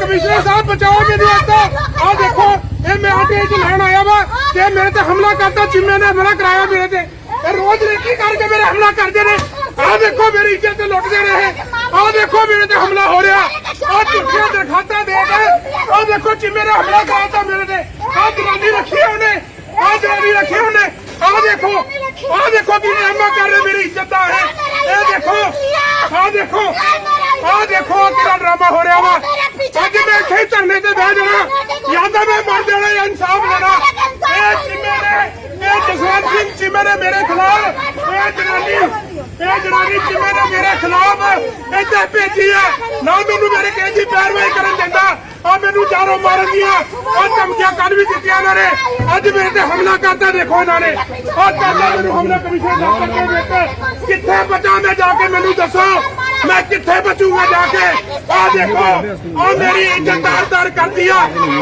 Commissioner ਸਾਹਿਬ, ਬਚਾਓ ਮੇਰੀ ਇੱਥੇ ਆ ਦੇਖੋ, ਇਹ ਮੈਂ ਆਟੇ ਚ ਲੈਣ ਆਇਆ ਵਾ ਤੇ ਮੇਰੇ ਤੇ ਹਮਲਾ ਕਰਤਾ ਚਿੰਮੇ ਨੇ ਹਮਲਾ ਕਰਾਇਆ ਮੇਰੇ ਤੇ। ਇਹ ਰੋਜ਼ ਰੇਕੀ ਕਰਕੇ ਮੇਰੇ ਹਮਲਾ ਕਰਦੇ ਨੇ। ਆ ਦੇਖੋ, ਮੇਰੀ ਇੱਜ਼ਤ ਤੇ ਲੁੱਟਦੇ ਰਹੇ ਇਹ। ਆ ਦੇਖੋ, ਮੇਰੇ ਤੇ ਹਮਲਾ ਹੋ ਰਿਹਾ। ਆ ਝੂਠੀਆਂ ਦਰਖਾਸਤਾਂ ਦੇ ਕੇ। ਆ ਦੇਖੋ ਚਿੰਮੇ ਨੇ ਹਮਲਾ ਕਰਾਤਾ ਮੇਰੇ ਤੇ। ਆ ਜਨਾਨੀ ਰੱਖੀ ਆ ਉਹਨੇ। ਆ ਜਨਾਨੀ ਰੱਖੀ ਉਹਨੇ। ਆ ਦੇਖੋ ਆ ਦੇਖੋ ਕੀ ਨਿਯਮਾ ਕਰ ਰਹੇ ਮੇਰੀ ਇੱਜ਼ਤ ਦਾ ਹੈ ਇਹ ਦੇਖੋ ਆ। ਦੇਖੋ ਆ। ਦੇਖੋ ਕਿਹੜਾ ਡਰਾਮਾ ਹੋ ਰਿਹਾ ਵਾ। ਅੱਜ ਮੈਂ ਇੱਥੇ ਧਰਨੇ ਤੇ ਬਹਿ ਜਾਣਾ। ਜਾਂ ਤਾਂ ਮੈਂ ਮਰ ਜਾਣਾ ਜਾਂ ਇਨਸਾਫ ਲੈਣਾ ਇਹ ਨੇ ਇਹ ਜਸਵੰਤ ਸਿੰਘ ਚਿੰਮੇ ਨੇ ਮੇਰੇ ਖਿਲਾਫ ਇਹ ਜਨਾਨੀ ਇਹ ਜਨਾਨੀ ਚਿੰਮੇ ਨੇ ਮੇਰੇ ਖਿਲਾਫ ਇੱਥੇ ਭੇਜੀ ਆ। ਨਾ ਮੈਨੂੰ ਮੇਰੇ ਦੀ ਪੈਰਵਾਈ ਕਰਨ ਦਿੰਦਾ। ਆ ਮੈਨੂੰ ਜਾਰੋ ਮਾਰਨ ਦੀਆਂ। ਆ ਧਮਕੀਆਂ ਕੱਲ ਵੀ ਦਿੱਤੀਆਂ ਇਹਨਾਂ ਨੇ। ਅੱਜ ਮੇਰੇ ਤੇ ਹਮਲਾ ਕਰਤਾ, ਦੇਖੋ ਇਹਨਾਂ ਨੇ। ਆ ਕਰਨਾ ਮੈਨੂੰ ਹਮਲਾ ਕਮਿਸ਼ਨ ਦਾ ਕਰਕੇ ਦਿੱਤੇ। ਕਿੱਥੇ ਬਚਾਂ ਮੈਂ ਜਾ ਕੇ ਮੈਨੂੰ ਦੱਸੋ? ਮੈਂ ਕਿੱਥੇ ਬਚੂਗਾ ਜਾ ਕੇ? ਆ ਦੇਖੋ ਆ ਮੇਰੀ ਇੱਜ਼ਤ ਦਾਰ ਕਰਦੀ ਆ।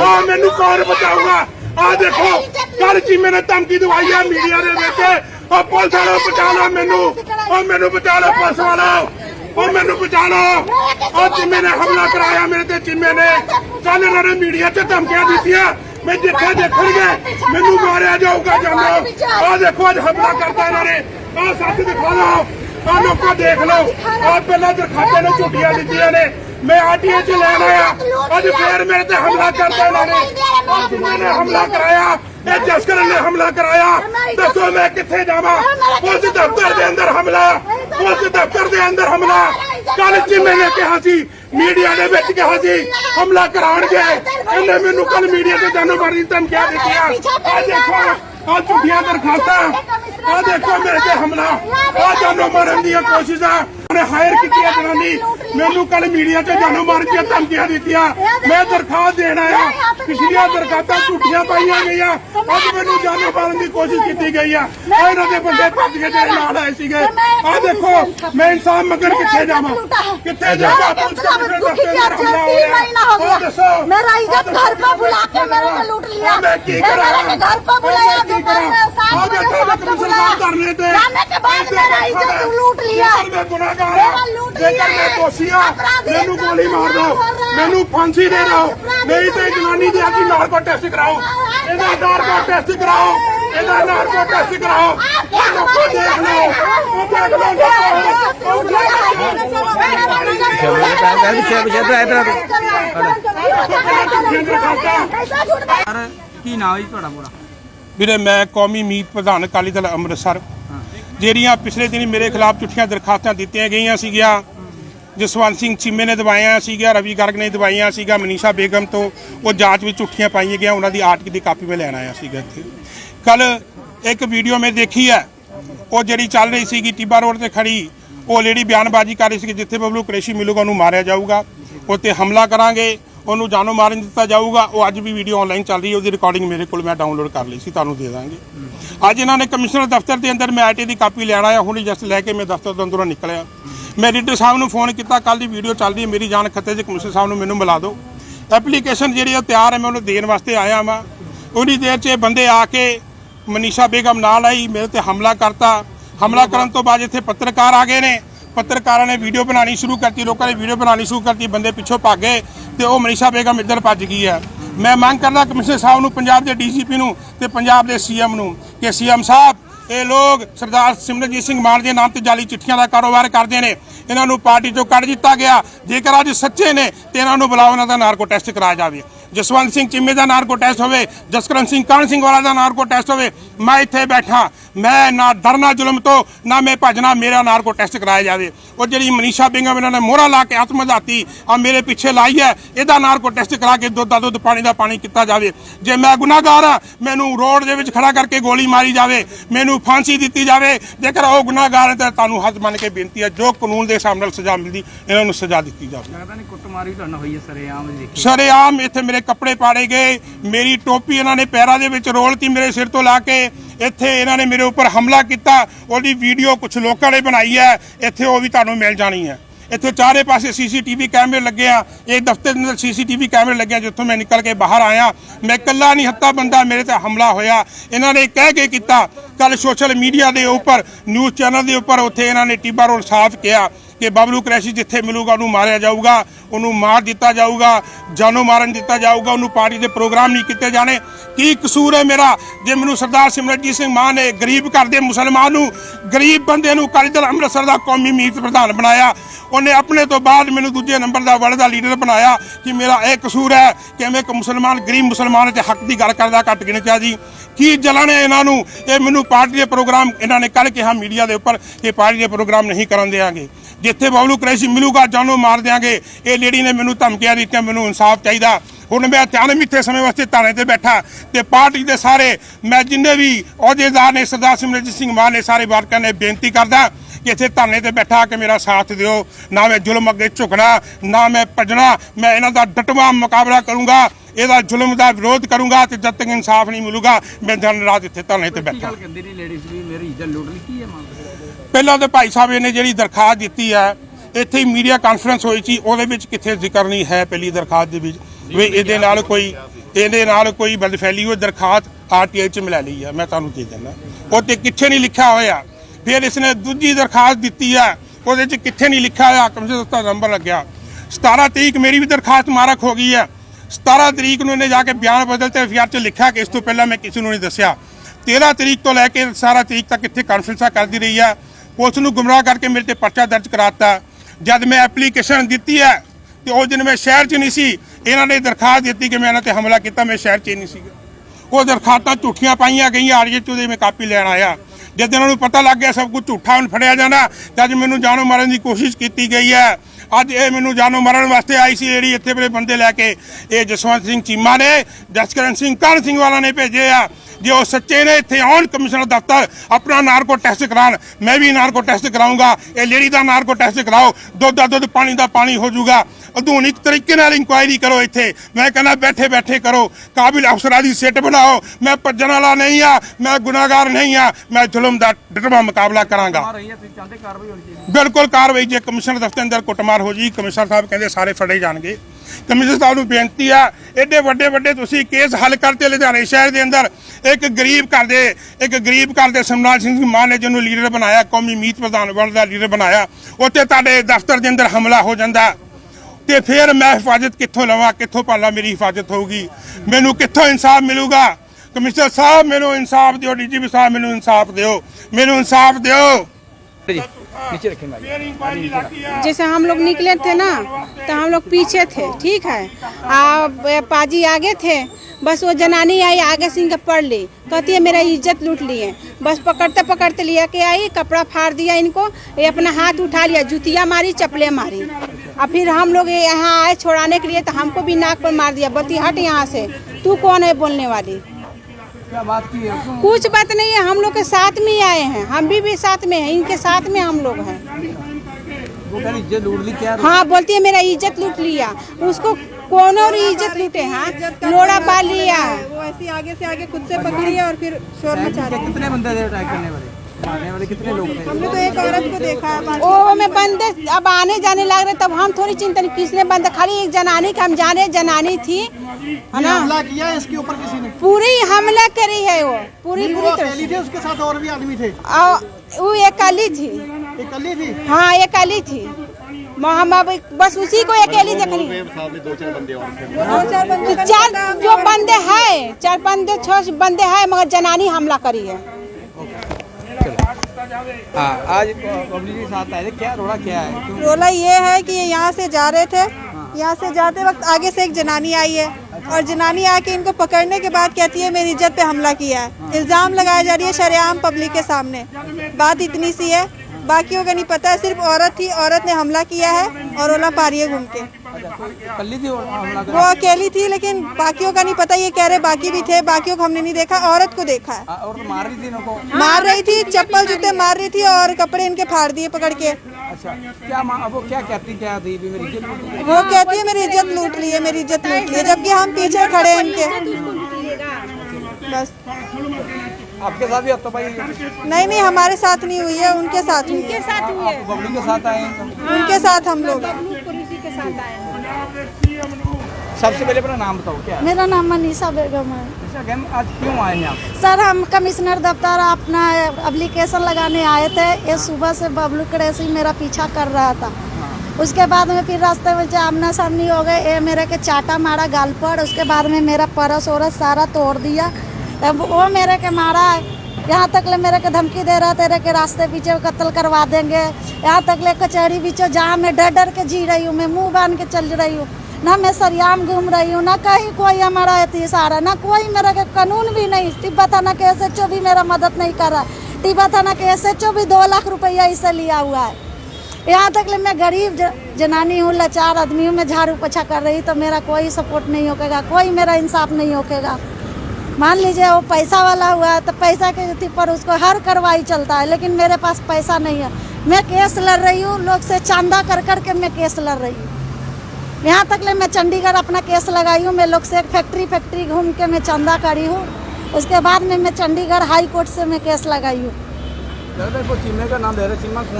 ਆ ਮੈਨੂੰ ਕੌਣ ਬਚਾਊਗਾ? ਆ ਦੇਖੋ ਕੱਲ ਜੀ ਮੈਨੇ ਧਮਕੀ ਦਵਾਈ ਆ ਮੀਡੀਆ ਦੇ ਵਿੱਚ। ਆ ਪੁਲਿਸ ਵਾਲਾ ਬਚਾ ਲਓ ਮੈਨੂੰ। ਆ ਮੈਨੂੰ ਬਚਾ ਲਓ ਪੁਲਿਸ ਵਾਲਾ। ਉਹ ਮੈਨੂੰ ਬਚਾ ਲਓ ਆ ਹਮਲਾ ਕਰਾਇਆ ਮੇਰੇ ਤੇ, ਚਿੰਮੇ ਨੇ। ਕੱਲ ਇਹਨਾਂ ਨੇ ਮੀਡੀਆ 'ਚ ਧਮਕੀਆਂ ਦਿੱਤੀਆਂ। ਮੈਂ ਜਿੱਥੇ ਦੇਖਣਗੇ, ਮੈਨੂੰ ਮਾਰਿਆ ਜਾਊਗਾ, ਜਾਨੋ। ਆ ਦੇਖੋ, ਅੱਜ ਹਮਲਾ ਕਰਤਾ ਇਹਨਾਂ ਨੇ। ਆ ਸੱਚ ਦਿਖਾ ਲਓ। ਆ ਲੋਕਾਂ ਦੇਖ ਲਓ। ਆ ਪਹਿਲਾਂ ਦਰਖਾਸਤਾਂ ਨੇ ਝੂਠੀਆਂ ਦਿੱਤੀਆਂ ਨੇ। ਮੈਂ ਆਰਟੀਏ 'ਚ ਲੈਣ ਆਇਆ। ਅੱਜ ਫੇਰ ਮੇਰੇ ਤੇ ਹਮਲਾ ਕਰਤਾ ਇਹਨਾਂ ਨੇ। ਅੱਜ ਮੈਨੇ ਹਮਲਾ ਕਰਾਇਆ। ਇਹ ਜਸਕਰਨ ਨੇ ਹਮਲਾ ਕਰਾਇਆ। ਦੱਸੋ ਮੈਂ ਕਿੱਥੇ ਜਾਵਾਂ? ਪੁਲਿਸ ਦਫ਼ਤਰ ਦੇ ਅੰਦਰ ਹਮਲਾ। ਪੁਲਿਸ ਦਫ਼ਤਰ ਦੇ ਅੰਦਰ ਹਮਲਾ। ਕੱਲ ਜੀ ਮੈਨੇ ਕਿਹਾ ਸੀ, ਮੀਡੀਆ ਦੇ ਵਿੱਚ ਕਿਹਾ ਸੀ, ਹਮਲਾ ਕਰਾਉਣਗੇ। ਇਹਨੇ ਮੈਨੂੰ ਕੱਲ ਮੀਡੀਆ ਤੇ ਜਾਨੋਂ ਮਾਰਨ ਦੀ ਧਮਕੀਆਂ ਦਿੱਤੀਆਂ। ਆ ਦੇਖੋ ਆ ਝੂਠੀਆਂ ਦਰਖਾਸਤਾਂ। ਆ ਦੇਖੋ ਮੇਰੇ ਤੇ ਹਮਲਾ। ਆ ਜਾਨੋਂ ਮਾਰਨ ਦੀਆਂ ਕੋਸ਼ਿਸ਼ਾਂ। ਉਹਨੇ ਹਾਇਰ ਕੀਤੀ ਹੈ ਜਨਾਨੀ। ਮੈਨੂੰ ਕੱਲ ਮੀਡੀਆ ਤੇ ਜਾਨੋਂ ਮਾਰਨ ਦੀਆਂ ਧਮਕੀਆਂ ਦਿੱਤੀਆਂ ਮੈਂ ਦਰਖਾਸਤ ਦੇਣ ਆਇਆ ਪਿਛਲੀਆਂ ਦਰਖਾਸਤਾਂ ਝੂਠੀਆਂ ਪਾਈਆਂ ਗਈਆਂ ਅੱਜ ਮੈਨੂੰ ਜਾਨੋਂ ਮਾਰਨ ਦੀ ਕੋਸ਼ਿਸ਼ ਕੀਤੀ ਗਈ ਆ ਆ ਇਹਨਾਂ ਦੇ ਬੰਦੇ ਭੱਜ ਕੇ ਜਿਹੜੇ ਨਾਲ ਆਏ ਸੀਗੇ ਆ ਦੇਖੋ ਮੈਂ ਇਨਸਾਨ ਮਗਰ ਕਿੱਥੇ ਜਾਵਾਂ ਕਿੱਥੇ ਜਾਵਾਂ ਪੁਲਿਸ ਕਮਿਸ਼ਨਰ ਦਫ਼ਤਰ ਦੇ ਅੰਦਰ ਹਮਲਾ ਹੋ ਰਿਹਾ ਉਹ ਦੱਸੋ मेरा इज्जत घर पर बुला के मेरे को लूट लिया मैं की ये करा? मेरे को घर पर बुलाया मैं की दोपहर करा? में शाम आज में अठारह सात को कमीशन बुलाया साहब करने थे। जाने के बाद मेरा इज्जत लूट लिया ਜੇਕਰ ਮੈਂ ਗੁਨਾਹਗਾਰ मेरा ਹਾਂ लूट ਜੇਕਰ लिया ਮੈਂ ਦੋਸ਼ੀ ਹਾਂ अपराधी ਮੈਨੂੰ का ਗੋਲੀ ਮਾਰ ਦਿਓ गुनाह कर रहा है। ਮੈਨੂੰ ਫਾਂਸੀ ਦੇ ਦਿਓ अपराधी ਨਹੀਂ ਤੇ ਜਨਾਨੀ ਦੀ ਅੱਜ ਨਾਰਕੋ ਟੈਸਟ ਕਰਾਓ ਇਹਦਾ ਨਾਰਕੋ ਟੈਸਟ ਕਰਾਓ ਇਹਦਾ ਨਾਰਕੋ ਟੈਸਟ ਕਰਾਓ ਉਹ ਲੋਕੋ ਦੇਖ ਲਓ ਉਹ ਦੇਖ ਲਓ ਉਹ ਸਰ ਕੀ ਨਾਮ ਹੈ ਜੀ ਤੁਹਾਡਾ ਪੂਰਾ ਵੀਰੇ ਮੈਂ ਕੌਮੀ ਮੀਤ ਪ੍ਰਧਾਨ ਅਕਾਲੀ ਦਲ ਅੰਮ੍ਰਿਤਸਰ ਜਿਹੜੀਆਂ ਪਿਛਲੇ ਦਿਨੀ ਮੇਰੇ ਖਿਲਾਫ ਚਿੱਠੀਆਂ ਦਰਖਾਸਤਾਂ ਦਿੱਤੀਆਂ ਗਈਆਂ ਸੀਗੀਆਂ, ਜਸਵੰਤ ਸਿੰਘ ਚੀਮੇ ਨੇ ਦਵਾਈਆਂ ਸੀਗੀਆਂ, ਰਵੀ ਗਰਗ ਨੇ ਦਵਾਈਆਂ ਸੀਗਾ ਮਨੀਸ਼ਾ ਬੇਗਮ ਤੋਂ ਉਹ ਜਾਂਚ ਵਿੱਚ ਝੂਠੀਆਂ ਪਾਈਆਂ ਗਈਆਂ, ਉਹਨਾਂ ਦੀ ਆਰਟਿਕ ਦੀ ਕਾਪੀ ਮੈਂ ਲੈਣ ਆਇਆ ਸੀਗਾ ਇੱਥੇ। ਕੱਲ ਇੱਕ ਵੀਡੀਓ ਮੈਂ ਦੇਖੀ ਹੈ, ਉਹ ਜਿਹੜੀ ਚੱਲ ਰਹੀ ਸੀਗੀ, ਟਿੱਬਾ ਰੋਡ ਤੇ ਖੜੀ ਉਹ ਲੇਡੀ ਬਿਆਨਬਾਜ਼ੀ ਕਰ ਰਹੀ ਸੀ ਜਿੱਥੇ ਬਬਲੂ ਕੁਰੇਸ਼ੀ ਮਿਲੂਗਾ, ਉਹਨੂੰ ਮਾਰਿਆ ਜਾਊਗਾ, ਉੱਤੇ ਹਮਲਾ ਕਰਾਂਗੇ ਉਹਨੂੰ ਜਾਨੋਂ ਮਾਰਨ ਦਿੱਤਾ ਜਾਊਗਾ। ਉਹ ਅੱਜ ਵੀ ਵੀਡੀਓ ਆਨਲਾਈਨ ਚੱਲ ਰਹੀ ਹੈ, ਉਹਦੀ ਰਿਕਾਰਡਿੰਗ ਮੇਰੇ ਕੋਲ ਮੈਂ ਡਾਊਨਲੋਡ ਕਰ ਲਈ ਸੀ, ਤੁਹਾਨੂੰ ਦੇ ਦਾਂਗੇ। ਅੱਜ ਇਹਨਾਂ ਨੇ ਕਮਿਸ਼ਨਰ ਦਫ਼ਤਰ ਦੇ ਅੰਦਰ ਮੈਂ ਆਈਟੀ ਦੀ ਕਾਪੀ ਲੈਣ ਆਇਆ, ਹੁਣੀ ਜਸਟ ਲੈ ਕੇ ਮੈਂ ਦਫ਼ਤਰ ਤੋਂ ਅੰਦਰੋਂ ਨਿਕਲਿਆ। ਮੈਂ ਰੀਡਰ ਸਾਹਿਬ ਨੂੰ ਫੋਨ ਕੀਤਾ ਕੱਲ ਦੀ ਵੀਡੀਓ ਚੱਲ ਰਹੀ ਹੈ, ਮੇਰੀ ਜਾਨ ਖੱਤੇ 'ਚ ਕਮਿਸ਼ਨਰ ਸਾਹਿਬ ਨੂੰ ਮੈਨੂੰ ਮਿਲਾ ਦਿਓ। ਐਪਲੀਕੇਸ਼ਨ ਜਿਹੜੀ ਉਹ ਤਿਆਰ ਹੈ, ਮੈਂ ਉਹਨੂੰ ਦੇਣ ਵਾਸਤੇ ਆਇਆ ਵਾਂ। ਉਨੀ ਦੇਰ 'ਚ ਇਹ ਬੰਦੇ ਆ ਕੇ ਮਨੀਸ਼ਾ ਬੇਗਮ ਨਾਲ ਆਈ, ਮੇਰੇ ਤੇ ਹਮਲਾ ਕਰਤਾ। ਹਮਲਾ ਕਰਨ ਤੋਂ ਬਾਅਦ ਇੱਥੇ ਪੱਤਰਕਾਰ ਆ ਗਏ ਨੇ। ਪੱਤਰਕਾਰਾਂ ਨੇ ਵੀਡੀਓ ਬਣਾਉਣੀ ਸ਼ੁਰੂ ਕਰਤੀ, ਲੋਕਾਂ ਨੇ ਵੀਡੀਓ ਬਣਾਉਣੀ ਸ਼ੁਰੂ ਕਰਤੀ, ਬੰਦੇ ਪਿੱਛੋਂ ਭੱਗੇ ਤੇ ਉਹ ਮਨੀਸ਼ਾ ਬੇਗਮ ਇੱਧਰ ਭੱਜ ਗਈ ਹੈ। ਮੈਂ ਮੰਗ ਕਰਦਾ ਕਮਿਸ਼ਨਰ ਸਾਹਿਬ ਨੂੰ, ਪੰਜਾਬ ਦੇ ਡੀਜੀਪੀ ਨੂੰ ਤੇ ਪੰਜਾਬ ਦੇ ਸੀਐਮ ਨੂੰ ਕਿ ਸੀਐਮ ਸਾਹਿਬ, ਇਹ ਲੋਕ ਸਰਦਾਰ ਸਿਮਰਨਜੀਤ ਸਿੰਘ ਮਾਨ ਦੇ ਨਾਮ ਤੇ ਜਾਲੀ ਚਿੱਠੀਆਂ ਦਾ ਕਾਰੋਬਾਰ ਕਰਦੇ ਨੇ। ਇਹਨਾਂ ਨੂੰ ਪਾਰਟੀ ਤੋਂ ਕੱਢ ਦਿੱਤਾ ਗਿਆ। ਜੇਕਰ ਅੱਜ ਸੱਚੇ ਨੇ, ਤੇ ਇਹਨਾਂ ਨੂੰ ਬੁਲਾਓ, ਇਹਨਾਂ ਦਾ ਨਾਰਕੋ ਟੈਸਟ ਕਰਾਇਆ ਜਾਵੇ। ਜਸਵੰਤ ਸਿੰਘ ਚਿੰਮੇ ਦਾ ਨਾਰਕੋ ਟੈਸਟ ਹੋਵੇ, ਜਸਕਰਨ ਸਿੰਘ ਕਾਹਨ ਸਿੰਘ ਵਾਲਾ ਦਾ ਨਾਰਕੋ ਟੈਸਟ ਹੋਵੇ, ਮੈਂ ਇੱਥੇ ਬੈਠਾ। ਮੈਂ ਨਾ ਡਰਨਾ ਜ਼ੁਲਮ ਤੋਂ ਨਾ ਮੈਂ ਭਜਣਾ ਮੇਰਾ ਨਾਰਕੋ ਟੈਸਟ ਕਰਾਇਆ ਜਾਵੇ। ਉਹ ਜਿਹੜੀ ਮਨੀਸ਼ਾ ਬਿੰਗਮ ਇਹਨਾਂ ਨੇ ਮੋਹਰਾ ਲਾ ਕੇ ਆਤਮਦਾਤੀ ਆ ਮੇਰੇ ਪਿੱਛੇ ਲਾਈ ਹੈ ਇਹਦਾ ਨਾਰਕੋ ਟੈਸਟ ਕਰਾ ਕੇ ਦੁੱਧ ਦਾ ਦੁੱਧ ਪਾਣੀ ਦਾ ਪਾਣੀ ਕੀਤਾ ਜਾਵੇ। ਜੇ ਮੈਂ ਗੁਨਾਹਗਾਰ ਹਾਂ ਮੈਨੂੰ ਰੋਡ ਦੇ ਵਿੱਚ ਖੜਾ ਕਰਕੇ ਗੋਲੀ ਮਾਰੀ ਜਾਵੇ ਮੈਨੂੰ ਫਾਂਸੀ ਦਿੱਤੀ ਜਾਵੇ ਜੇਕਰ ਉਹ ਗੁਨਾਹਗਾਰ ਹੈ ਤਾਂ ਤੁਹਾਨੂੰ ਹੱਥ ਮੰਨ ਕੇ ਬੇਨਤੀ ਹੈ ਜੋ ਕਾਨੂੰਨ ਦੇ ਹਿਸਾਬ ਨਾਲ ਸਜ਼ਾ ਮਿਲਦੀ ਇਹਨਾਂ ਨੂੰ ਸਜ਼ਾ ਦਿੱਤੀ ਜਾਵੇ। ਲੱਗਦਾ ਨਹੀਂ ਕੁੱਟਮਾਰੀ ਤੁਹਾਡਾ ਹੋਈ ਹੈ ਸਰੇਆਮ ਦੇਖੀ। ਸ਼ਰੇਆਮ ਇੱਥੇ ਮੇਰੇ ਕੱਪੜੇ ਪਾੜੇ ਗਏ ਮੇਰੀ ਟੋਪੀ ਇਹਨਾਂ ਨੇ ਪੈਰਾਂ ਦੇ ਵਿੱਚ ਰੋਲਤੀ ਮੇਰੇ ਸਿਰ ਤੋਂ ਲਾ ਕੇ ਇੱਥੇ ਇਹਨਾਂ ਨੇ ਮੇਰੇ ਉੱਪਰ ਹਮਲਾ ਕੀਤਾ, ਉਹਦੀ ਵੀਡੀਓ ਕੁਝ ਲੋਕਾਂ ਨੇ ਬਣਾਈ ਹੈ, ਇੱਥੇ ਉਹ ਵੀ ਤੁਹਾਨੂੰ ਮਿਲ ਜਾਣੀ ਹੈ। ਇੱਥੇ ਚਾਰੇ ਪਾਸੇ ਸੀਸੀਟੀਵੀ ਕੈਮਰੇ ਲੱਗੇ ਆ, ਇਹ ਦਫ਼ਤਰ ਦੇ ਅੰਦਰ ਸੀਸੀਟੀਵੀ ਕੈਮਰੇ ਲੱਗੇ ਆ, ਜਿੱਥੋਂ ਮੈਂ ਨਿਕਲ ਕੇ ਬਾਹਰ ਆਇਆ। ਮੈਂ ਇਕੱਲਾ ਨਹੀਂ, ਹੱਤਾ ਬੰਦਾ ਮੇਰੇ ਤੇ ਹਮਲਾ ਹੋਇਆ। ਇਹਨਾਂ ਨੇ ਕਹਿ ਕੇ ਕੀਤਾ ਕੱਲ ਸੋਸ਼ਲ ਮੀਡੀਆ ਦੇ ਉੱਪਰ ਨਿਊਜ਼ ਚੈਨਲ ਦੇ ਉੱਪਰ ਉੱਥੇ ਇਹਨਾਂ ਨੇ ਟਿੱਬਾ ਰੋਡ ਸਾਫ਼ ਕਿਹਾ। ਕਿ ਬਬਲੂ ਕ੍ਰੈਸ਼ੀ ਜਿੱਥੇ ਮਿਲੂਗਾ ਉਹਨੂੰ ਮਾਰਿਆ ਜਾਊਗਾ, ਉਹਨੂੰ ਮਾਰ ਦਿੱਤਾ ਜਾਊਗਾ, ਜਾਨੋਂ ਮਾਰਨ ਦਿੱਤਾ ਜਾਊਗਾ, ਉਹਨੂੰ ਪਾਰਟੀ ਦੇ ਪ੍ਰੋਗਰਾਮ ਨਹੀਂ ਕੀਤੇ ਜਾਣੇ। ਕੀ ਕਸੂਰ ਹੈ ਮੇਰਾ? ਜੇ ਮੈਨੂੰ ਸਰਦਾਰ ਸਿਮਰਨਜੀਤ ਸਿੰਘ ਮਾਨ ਨੇ ਗਰੀਬ ਘਰ ਦੇ ਮੁਸਲਮਾਨ ਨੂੰ ਗਰੀਬ ਬੰਦੇ ਨੂੰ ਅਕਾਲੀ ਦਲ ਅੰਮ੍ਰਿਤਸਰ ਦਾ ਕੌਮੀ ਮੀਤ ਪ੍ਰਧਾਨ ਬਣਾਇਆ, ਉਹਨੇ ਆਪਣੇ ਤੋਂ ਬਾਅਦ ਮੈਨੂੰ ਦੂਜੇ ਨੰਬਰ ਦਾ ਵਰਲਡ ਦਾ ਲੀਡਰ ਬਣਾਇਆ, ਕਿ ਮੇਰਾ ਇਹ ਕਸੂਰ ਹੈ ਕਿ ਮੈਂ ਇੱਕ ਮੁਸਲਮਾਨ, ਗਰੀਬ ਮੁਸਲਮਾਨ ਤੇ ਹੱਕ ਦੀ ਗੱਲ ਕਰਦਾ ਘੱਟ ਗਿਣਿਆ ਜੀ ਕੀ ਜਲਣ ਹੈ ਇਹਨਾਂ ਨੂੰ? ਇਹ ਮੈਨੂੰ ਪਾਰਟੀ ਦੇ ਪ੍ਰੋਗਰਾਮ ਇਹਨਾਂ ਨੇ ਕੱਲ ਕਿਹਾ ਮੀਡੀਆ ਦੇ ਉੱਪਰ ਕਿ ਪਾਰਟੀ ਦੇ ਪ੍ਰੋਗਰਾਮ ਨਹੀਂ ਕਰਨ ਦੇਾਂਗੇ ਜਿੱਥੇ ਬਬਲੂ ਕ੍ਰੈਸ਼ੀ ਮਿਲੂਗਾ, ਜਾਨੋਂ ਮਾਰ ਦਿਆਂਗੇ। ਇਹ ਲੇਡੀ ਨੇ ਮੈਨੂੰ ਧਮਕੀਆਂ ਦਿੱਤੀਆਂ, ਮੈਨੂੰ ਇਨਸਾਫ ਚਾਹੀਦਾ। ਹੁਣ ਮੈਂ ਅਚਾਨਕ ਮਿੱਥੇ ਸਮੇਂ ਵਾਸਤੇ ਧਰਨੇ ਤੇ ਬੈਠਾ। ਤੇ ਪਾਰਟੀ ਦੇ ਸਾਰੇ, ਮੈਂ ਜਿੰਨੇ ਵੀ ਅਹੁਦੇਦਾਰ ਨੇ, ਸਰਦਾਰ ਸਿਮਰਜੀਤ ਸਿੰਘ ਮਾਨ ਨੇ, ਸਾਰੇ ਵਰਕਰਾਂ ਨੇ ਬੇਨਤੀ ਕਰਦਾ ਕਿ ਇੱਥੇ ਧਰਨੇ ਤੇ ਬੈਠਾ ਕੇ ਮੇਰਾ ਸਾਥ ਦਿਓ। ਨਾ ਮੈਂ ਜ਼ੁਲਮ ਅੱਗੇ ਝੁਕਣਾ, ਨਾ ਮੈਂ ਭੱਜਣਾ, ਮੈਂ ਇਹਨਾਂ ਦਾ ਡਟਵਾ ਮੁਕਾਬਲਾ ਕਰੂੰਗਾ। ਇਹਦਾ ਜ਼ੁਲਮ ਦਾ ਵਿਰੋਧ ਕਰੂੰਗਾ ਤੇ ਜਦ ਤੱਕ ਇਨਸਾਫ ਨਹੀਂ ਮਿਲੂਗਾ ਮੈਂ ਦਿਨ ਰਾਤ ਇੱਥੇ ਧਰਨੇ ਤੇ ਕੀ ਬੈਠਾ ਗੱਲ ਕਹਿੰਦੀ ਨਹੀਂ ਲੇਡੀਜ਼ ਵੀ ਮੇਰੀ ਇੱਜ਼ਤ ਲੁੱਟ ਲਈ ਕੀ ਹੈ ਮਾਮਲਾ ਪਹਿਲਾਂ ਤੇ ਭਾਈ ਸਾਹਿਬ ਇਹਨੇ ਜਿਹੜੀ ਦਰਖਾਸਤ ਦਿੱਤੀ ਹੈ ਇੱਥੇ ਹੀ ਮੀਡੀਆ ਕਾਨਫਰੰਸ ਹੋਈ ਸੀ ਉਹਦੇ ਵਿੱਚ ਕਿੱਥੇ ਜ਼ਿਕਰ ਨਹੀਂ ਹੈ ਪਹਿਲੀ ਦਰਖਾਸਤ ਦੇ ਵਿੱਚ ਵੀ ਇਹਦੇ ਨਾਲ ਕੋਈ ਇਹਦੇ ਨਾਲ ਕੋਈ ਬਦਫੈਲੀ ਹੋਈ ਦਰਖਾਸਤ ਆਰਟੀਆਈ ਚ ਮਿਲਾ ਲਈ ਹੈ ਮੈਂ ਤੁਹਾਨੂੰ ਦੇ ਦਿੰਦਾ। ਉਹ ਤੇ ਕਿੱਥੇ ਨਹੀਂ ਲਿਖਿਆ ਹੋਇਆ ਫਿਰ ਇਸਨੇ ਦੂਜੀ ਦਰਖਾਸਤ ਦਿੱਤੀ ਹੈ ਉਹਦੇ ਚ ਕਿੱਥੇ ਨਹੀਂ ਲਿਖਿਆ ਹੋਇਆ ਕਮ ਸੇ ਕਮ ਨੰਬਰ ਲੱਗਿਆ। 17 ਤਰੀਕ ਮੇਰੀ ਵੀ ਦਰਖਾਸਤ ਮਾਰਕ ਹੋ ਗਈ ਹੈ 17 ਤਰੀਕ ਨੂੰ ਇਹਨੇ ਜਾ ਕੇ ਬਿਆਨ ਬਦਲ ਤੇ ਅਖਬਾਰ ਚ ਲਿਖਿਆ ਕਿ ਇਸ ਤੋਂ ਪਹਿਲਾਂ ਮੈਂ ਕਿਸੇ ਨੂੰ ਨਹੀਂ ਦੱਸਿਆ। 13 ਤਰੀਕ ਤੋਂ ਲੈ ਕੇ 17 ਤਰੀਕ ਤੱਕ ਇੱਥੇ ਕਾਨਫਰੰਸਾਂ ਕਰਦੀ ਰਹੀ ਹੈ। ਪੁਲਿਸ ਨੂੰ ਗੁੰਮਰਾਹ ਕਰਕੇ ਮੇਰੇ ਤੇ ਪਰਚਾ ਦਰਜ ਕਰਾਤਾ। ਜਦ ਮੈਂ ਐਪਲੀਕੇਸ਼ਨ ਦਿੱਤੀ ਹੈ ਤੇ ਉਹ ਦਿਨ ਮੈਂ ਸ਼ਹਿਰ 'ਚ ਨਹੀਂ ਸੀ, ਇਹਨਾਂ ਨੇ ਦਰਖਾਸਤ ਦਿੱਤੀ ਕਿ ਮੈਂ ਇਹਨਾਂ ਤੇ ਹਮਲਾ ਕੀਤਾ, ਮੈਂ ਸ਼ਹਿਰ 'ਚ ਹੀ ਨਹੀਂ ਸੀ। ਉਹ ਦਰਖਾਸਤਾਂ ਝੂਠੀਆਂ ਪਾਈਆਂ ਗਈਆਂ ਆਰਜੇ 'ਚ ਉਹਦੇ ਮੈਂ ਕਾਪੀ ਲੈਣ ਆਇਆ। ਜਦ ਇਹਨਾਂ ਨੂੰ ਪਤਾ ਲੱਗ ਗਿਆ ਸਭ ਕੁਝ ਝੂਠਾ ਹੁਣ ਫੜਿਆ ਜਾਣਾ, ਜਦ ਮੈਨੂੰ ਜਾਨੋਂ ਮਾਰਨ ਦੀ ਕੋਸ਼ਿਸ਼ ਕੀਤੀ ਗਈ ਹੈ। ਅੱਜ ਇਹ ਮੈਨੂੰ ਜਾਨੋਂ ਮਾਰਨ ਵਾਸਤੇ ਆਈ ਸੀ ਜਿਹੜੀ ਇੱਥੇ ਮੇਰੇ ਬੰਦੇ ਲੈ ਕੇ। ਇਹ ਜਸਵੰਤ ਸਿੰਘ ਚੀਮਾ ਨੇ, ਜਸਕਰਨ ਸਿੰਘ, ਕਰਨ ਸਿੰਘ ਵਾਲਾ ਨੇ ਭੇਜੇ ਆ। ਜੇ ਉਹ ਸੱਚੇ ਨੇ, ਇੱਥੇ ਆਉਣ ਕਮਿਸ਼ਨਰ ਦਫ਼ਤਰ, ਆਪਣਾ ਨਾਰਕੋ ਟੈਸਟ ਕਰਾਉਣ। ਮੈਂ ਵੀ ਨਾਰਕੋ ਟੈਸਟ ਕਰਾਉਂਗਾ ਇਹ ਲੇਡੀ ਦਾ ਨਾਰਕੋ ਟੈਸਟ ਕਰਾਓ। ਦੁੱਧ ਦਾ ਦੁੱਧ, ਪਾਣੀ ਦਾ ਪਾਣੀ ਹੋ ਜਾਊਗਾ। ਆਧੁਨਿਕ ਤਰੀਕੇ ਨਾਲ ਇਨਕੁਆਇਰੀ ਕਰੋ ਇੱਥੇ। ਮੈਂ ਕਹਿੰਦਾ ਬੈਠੇ ਬੈਠੇ ਕਰੋ। ਕਾਬਿਲ ਅਫਸਰਾਂ ਦੀ ਸਿੱਟ ਬਣਾਓ। ਮੈਂ ਭੱਜਣ ਵਾਲਾ ਨਹੀਂ ਆ ਮੈਂ ਗੁਨਾਹਗਾਰ ਨਹੀਂ ਆ ਮੈਂ ਜ਼ੁਲਮ ਦਾ ਡਟਵਾ ਮੁਕਾਬਲਾ ਕਰਾਂਗਾ। ਬਿਲਕੁਲ ਕਾਰਵਾਈ ਜੇ ਕਮਿਸ਼ਨਰ ਦਫ਼ਤਰ ਅੰਦਰ ਕੁੱਟਮਾਰ ਹੋ ਜੀ ਕਮਿਸ਼ਨਰ ਸਾਹਿਬ ਕਹਿੰਦੇ ਸਾਰੇ ਫੜੇ ਜਾਣਗੇ। ਕਮਿਸ਼ਨਰ ਸਾਹਿਬ ਨੂੰ ਬੇਨਤੀ ਆ ਐਡੇ ਵੱਡੇ ਵੱਡੇ ਤੁਸੀਂ ਕੇਸ ਹੱਲ ਕਰਤੇ ਲੁਧਿਆਣੇ ਸ਼ਹਿਰ ਦੇ ਅੰਦਰ। ਇੱਕ ਗਰੀਬ ਘਰ ਦੇ ਇੱਕ ਗਰੀਬ ਘਰ ਦੇ ਸਮਰਾਜ ਸਿੰਘ ਮਾਨ ਨੇ ਜਿਹਨੂੰ ਲੀਡਰ ਬਣਾਇਆ ਕੌਮੀ ਮੀਤ ਪ੍ਰਧਾਨ ਵਰਡ ਦਾ ਲੀਡਰ ਬਣਾਇਆ। ਉੱਥੇ ਤੁਹਾਡੇ ਦਫ਼ਤਰ ਦੇ ਅੰਦਰ ਹਮਲਾ ਹੋ ਜਾਂਦਾ। तो फिर मैं हिफाजत कितों ਲਵਾਂ ਕਿੱਥੋਂ पाला मेरी हिफाजत होगी? ਮੈਨੂੰ कितों इंसाफ मिलेगा? कमिश्नर साहब ਮੈਨੂੰ इंसाफ दौ डी जी पी साहब ਦਿਓ इंसाफ दौ ਦਿਓ इंसाफ दौ जैसे हम लोग निकले थे ना तो हम लोग पीछे थे ठीक है? आ पाजी आगे थे बस वो जनानी आई आगे सिंह पढ़ ली। कहती है मेरा इज़्ज़त लूट लिए बस पकड़ते पकड़ते लिया के आई कपड़ा फाड़ दिया इनको ये अपना हाथ उठा लिया जूतियाँ मारी चपले मारी। और फिर हम लोग यहाँ आए छोड़ाने के लिए तो हमको भी नाक पर मार दिया। बत्ती हट यहाँ से। तू कौन है बोलने वाली? क्या बात की है? कुछ बात नहीं है हम लोग के साथ में ही आए हैं। हम भी भी साथ में हैं इनके साथ में हम लोग हैं। रही हाँ बोलती है मेरा इज़्ज़त लूट लिया। उसको कौन और इज़्ज़त लूटे हाँ? लोड़ा पा लिया। वो ऐसे आगे से आगे खुद से पकड़ी है और फिर शोर मचा क्या कितने बंदे थे अटैक करने वाले? वाले कितने लोग थे? हमने तो एक औरत को देखा है ओ में बंदे अब आने जाने लग रहे तब हम थोड़ी चिंता नहीं किसने बंदा खाली एक जनानी का हम जाने जनानी थी है ना? हमला किया इसके ऊपर किसी ने? पूरी हमला करी है वो पूरी पूरी तरह अकेली थे उसके साथ और भी आदमी थे। वो एक अली थी। अकेली थी? हाँ एक अली थी। हम अब बस उसी को अकेली देख रही दो चार बंदे। चार जो बंदे हैं चार बंदे छह बंदे हैं मगर जनानी हमला करी है। हाँ आज पब्लिक जी साथ आए थे। क्या रोला क्या है? रोला ये है कि ये यहाँ से जा रहे थे। यहाँ से जाते वक्त आगे से एक जनानी आई है। और जनानी आके इनको पकड़ने के बाद कहती है मेरी इज़्ज़त पे हमला किया है। इल्ज़ाम लगाया जा रही है शरेआम पब्लिक के सामने। बात इतनी सी है बाकियों का नहीं पता है सिर्फ़ औरत थी औरत ने हमला किया है और रोला पा रही है घूम के। वो अकेली थी लेकिन बाकियों का नहीं पता ये कह रहे बाकी भी थे बाकियों को हमने नहीं देखा औरत को देखा है। हाँ, और मार रही थी मार रही थी चप्पल जूते मार रही थी और कपड़े इनके फाड़ दिए पकड़ के। अच्छा क्या वो क्या कहती क्या थी? भी मेरी इज़्ज़त वो कहती है मेरी इज़्ज़त लूट ली है मेरी इज़्ज़त लूट ली है जबकि हम पीछे खड़े हैं इनके। बस। आपके साथ भी हत्ता पाई नहीं नहीं हमारे साथ नहीं हुई है उनके साथ हुई है। साथ हुए बबली के साथ आए हैं? तो। उनके साथ हम लोग। के साथ आए सबसे पहले अपना नाम बताओ क्या मेरा नाम मनीषा बेगम है। आज क्यों आए हैं आप? सर हम कमिश्नर दफ्तर अपना एप्लीकेशन लगाने आए थे। ये सुबह से बबलू करेसी मेरा पीछा कर रहा था। उसके बाद में फिर रास्ते में आमना सामनी हो गए। ये मेरे के चाटा मारा गाल पर उसके बाद में मेरा परस वरस सारा तोड़ दिया। अब वो मेरे के मारा है। यहाँ तक ले मेरे के धमकी दे रहा तेरे के रास्ते पीछे कत्ल करवा देंगे। यहाँ तक ले कचहरी पीछे जहाँ मैं डर डर के जी रही हूँ, मैं मुँह बाँध के चल रही हूँ। ना मैं सरियाम घूम रही हूँ, ना कहीं कोई हमारा अति सहारा ना कोई मेरा के कानून भी नहीं। टिब्बा थाना के एसएचओ भी मेरा मदद नहीं कर रहा टिब्बा थाना के एस भी दो लाख रुपया इसे लिया हुआ है। यहाँ तक ले मैं गरीब जनानी हूँ, लाचार आदमी हूँ, मैं झाड़ू पोछा कर रही तो मेरा कोई सपोर्ट नहीं होकेगा, कोई मेरा इंसाफ नहीं होकेगा। मान लीजिए वो पैसा वाला हुआ तो पैसा के अथी पर उसको हर कार्रवाई चलता है लेकिन मेरे पास पैसा नहीं है। मैं केस लड़ रही हूँ लोग से चांदा कर कर के मैं केस लड़ रही हूँ। यहाँ तक ले मैं चंडीगढ़ अपना केस लगाई हूँ मैं लोग से फैक्ट्री फैक्ट्री घूम के मैं चंदा करी हूँ। उसके बाद में मैं चंडीगढ़ हाई कोर्ट से मैं केस लगाई हूँ।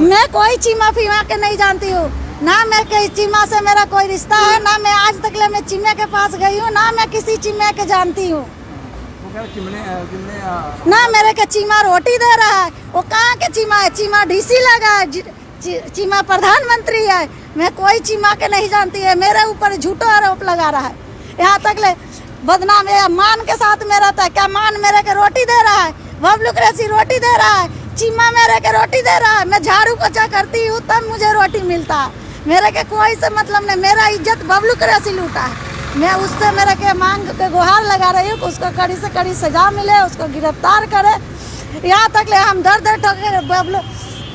मैं कोई चीमा फीमा के नहीं जानती हूँ। ना मैं कहीं चीमा से मेरा कोई रिश्ता है ना मैं आज तक ले मैं चीमे के पास गई हूँ ना मैं किसी चीमे के जानती हूँ। ना, मेरे के चीमा रोटी दे रहा है। वो कहाँ के चीमा है? चीमा डीसी लगा है ची- चीमा प्रधानमंत्री है। मैं कोई चीमा के नहीं जानती है। मेरे ऊपर झूठा आरोप लगा रहा है। यहाँ तक ले, बदनाम है। मान के साथ में रहता है। क्या मान मेरे के रोटी दे रहा है? बबलू क्रेसी रोटी दे रहा है। चीमा मेरे के रोटी दे रहा है। मैं झाड़ू पोछा करती हूँ, तब मुझे रोटी मिलता है। मेरे के कोई से मतलब नहीं। मेरा इज़्ज़त बबलू क्रेसी लूटा है। मैं उससे, मेरे के मांग के गुहार लगा रही हूँ उसको कड़ी से कड़ी सजा मिले, उसको गिरफ़्तार करे। यहाँ तक ले हम दर दर ठोके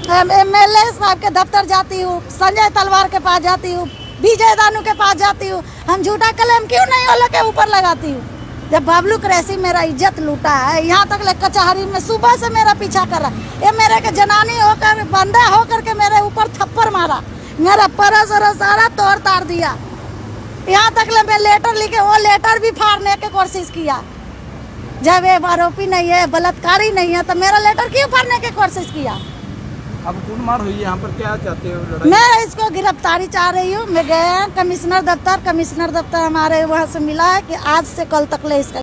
एम एल साहब के दफ्तर जाती हूँ, संजय तलवार के पास जाती हूँ विजय दानू के पास जाती हूँ। हम झूठा कलम क्यों नहीं वाले के ऊपर लगाती हूँ? जब बबलू क्रेसी मेरा इज़्ज़त लूटा है, यहाँ तक ले कचहरी में सुबह से मेरा पीछा कर रहा है। ये मेरे के जनानी होकर, बंदे होकर के मेरे ऊपर थप्पड़ मारा। मेरा परस वरस सारा तोड़ तार दिया। यहाँ तक ले मैं लेटर लिखे वो लेटर भी फाड़ने की कोशिश किया। जब ये आरोपी नहीं है बलात्कारी नहीं है तो मेरा लेटर क्यों फाड़ने की कोशिश किया? अब कौन मार हुई है यहाँ पर क्या चाहते हो लड़ाई? मैं इसको गिरफ्तारी चाह रही हूँ। मैं गए कमिश्नर दफ्तर कमिश्नर दफ्तर हमारे वहाँ से मिला है कि आज से कल तक ले इसका